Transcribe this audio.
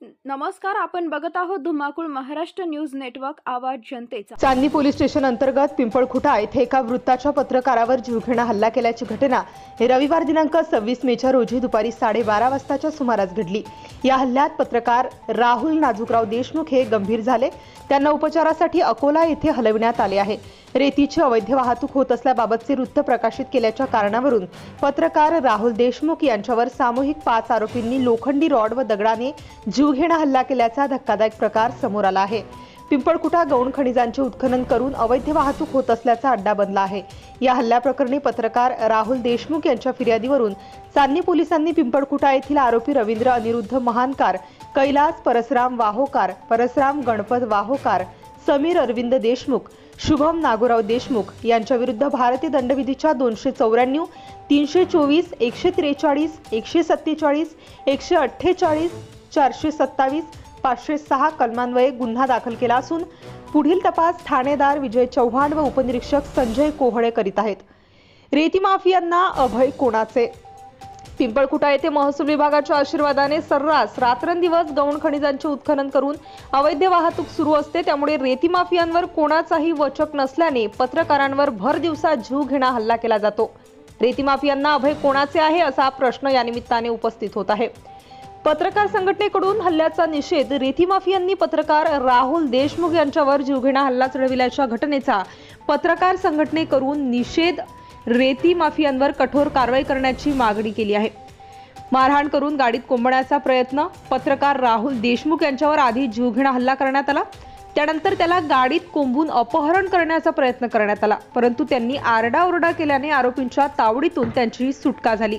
नमस्कार आपण बघत आहोत धुमाकूळ महाराष्ट्र न्यूज नेटवर्क आवाज जनतेचा. चांदणी पोलीस स्टेशन अंतर्गत पिंपळखुटा येथे एका वृत्ताच्या पत्रकारावर जीवघेणा हल्ला केल्याची घटना हे रविवार दिनांक सव्वीस मेच्या रोजी दुपारी साडेबारा वाजताच्या सुमारास घडली. या हल्ल्यात पत्रकार राहुल नाजुकराव देशमुख हे गंभीर झाले. त्यांना उपचारासाठी अकोला येथे हलविण्यात आले आहे. रेतीची अवैध वाहतूक होत असल्याबाबतचे वृत्त प्रकाशित केल्याच्या कारणावरून पत्रकार राहुल देशमुख यांच्यावर सामूहिक पाच आरोपींनी लोखंडी रॉड व दगडाने जीव जीवघेणा हल्ला केल्याचा धक्कादायक प्रकार समोर आला आहे. पिंपळकुटा गौण खनिजांचे उत्खनन करून अवैध वाहतूक होत असल्याचा अड्डा बनला आहे. या हल्ल्याप्रकरणी पत्रकार राहुल देशमुख यांच्या फिर्यादीवरून चांदणी पोलिसांनी पिंपळकुटा येथील आरोपी रवींद्र अनिरुद्ध महानकार कैलास परसराम वाहोकार परसराम गणपत वाहोकार समीर अरविंद देशमुख शुभम नागोराव देशमुख यांच्या विरुद्ध भारतीय दंडविधीच्या दोनशे चौऱ्याण्णव तीनशे चोवीस एकशे त्रेचाळीस एकशे सत्तेचाळीस एकशे अठ्ठेचाळीस चारशे सत्तावीस पाचशे सहा कलमान्वये गुन्हा दाखल केला असून पुढील तपास ठाणेदार विजय चव्हाण व उपनिरीक्षक संजय कोहळे करीत आहेत. रेती माफियांना अभय कोणाचे? पिंपळकुटा येथे महसूल विभागाच्या आशीर्वादाने सर्रास रात्रंदिवस गौण खनिजांचे उत्खनन करून अवैध वाहतूक सुरू असते त्यामुळे रेती माफियांवर कोणाचाही वचक नसल्याने पत्रकारांवर भर दिवसा जीव घेणा हल्ला केला जातो. रेती माफियांना अभय कोणाचे आहे असा प्रश्न या निमित्ताने उपस्थित होत आहे. पत्रकार संघटनेकडून हल्ल्याचा निषेध रेती माफियांनी पत्रकार राहुल देशमुख यांच्यावर जीवघेणा हल्ला चढविल्याच्या घटनेचा पत्रकार संघटनेकडून निषेध रेती माफियांवर कठोर कारवाई करण्याची मागणी केली आहे. मारहाण करून गाडीत कोंबण्याचा प्रयत्न पत्रकार राहुल देशमुख यांच्यावर आधी जीवघेणा हल्ला करण्यात आला. त्यानंतर त्याला गाडीत कोंबून अपहरण करण्याचा प्रयत्न करण्यात आला. परंतु त्यांनी आरडाओरडा केल्याने आरोपींच्या तावडीतून त्यांची सुटका झाली.